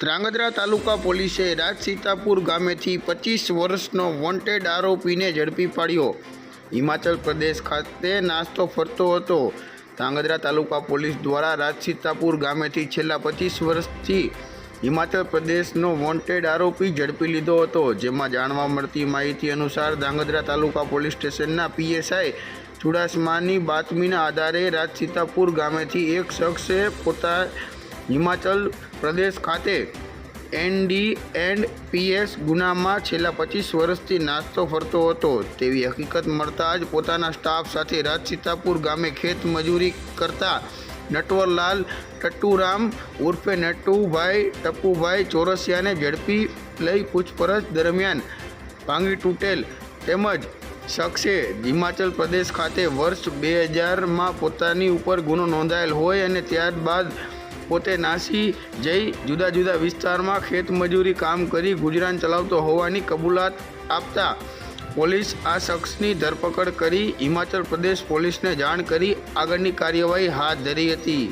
ધ્રાંગધ્રા તાલુકા પોલીસે રાજસીતાપુર ગામેથી પચીસ વર્ષનો વોન્ટેડ આરોપીને ઝડપી પાડ્યો. હિમાચલ પ્રદેશ ખાતે નાસ્તો ફરતો હતો. ધ્રાંગધ્રા તાલુકા પોલીસ દ્વારા રાજસીતાપુર ગામેથી છેલ્લા પચીસ વર્ષથી હિમાચલ પ્રદેશનો વોન્ટેડ આરોપી ઝડપી લીધો હતો, જેમાં જાણવા મળતી માહિતી અનુસાર ધ્રાંગધ્રા તાલુકા પોલીસ સ્ટેશનના પીએસઆઈ ચુડાસમાની બાતમીના આધારે રાજસીતાપુર ગામેથી એક શખ્સે પોતા હિમાચલ પ્રદેશ ખાતે એનડી એન્ડ પીએસ ગુનામાં છેલ્લા પચીસ વર્ષથી નાસ્તો ફરતો હતો. તેવી હકીકત મળતા જ પોતાના સ્ટાફ સાથે રાજસીતાપુર ગામે ખેત મજૂરી કરતા નટવરલાલ ટટ્ટુરામ ઉર્ફે નટુભાઈ ટપ્પુભાઈ ચોરસિયાને ઝડપી લઈ પૂછપરછ દરમિયાન ભાંગી તૂટેલ તેમજ શખ્સે હિમાચલ પ્રદેશ ખાતે વર્ષ બે હજારમાં પોતાની ઉપર ગુનો નોંધાયેલ હોય અને ત્યારબાદ પોતે નાસી જઈ જુદા જુદા વિસ્તારમાં ખેતમજૂરી કામ કરી ગુજરાન ચલાવતો હોવાની કબૂલાત આપતા પોલીસ આ શખ્સની ધરપકડ કરી હિમાચલ પ્રદેશ પોલીસને જાણ કરી આગળની કાર્યવાહી હાથ ધરી હતી.